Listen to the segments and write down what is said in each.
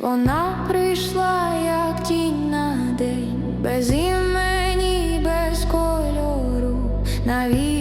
Вона прийшла, як тінь на день, без імені, без кольору навіть.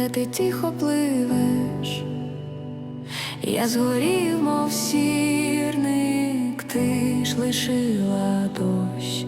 де ти тихо пливеш, я згорів, мов сірник, ти ж лишила дощ.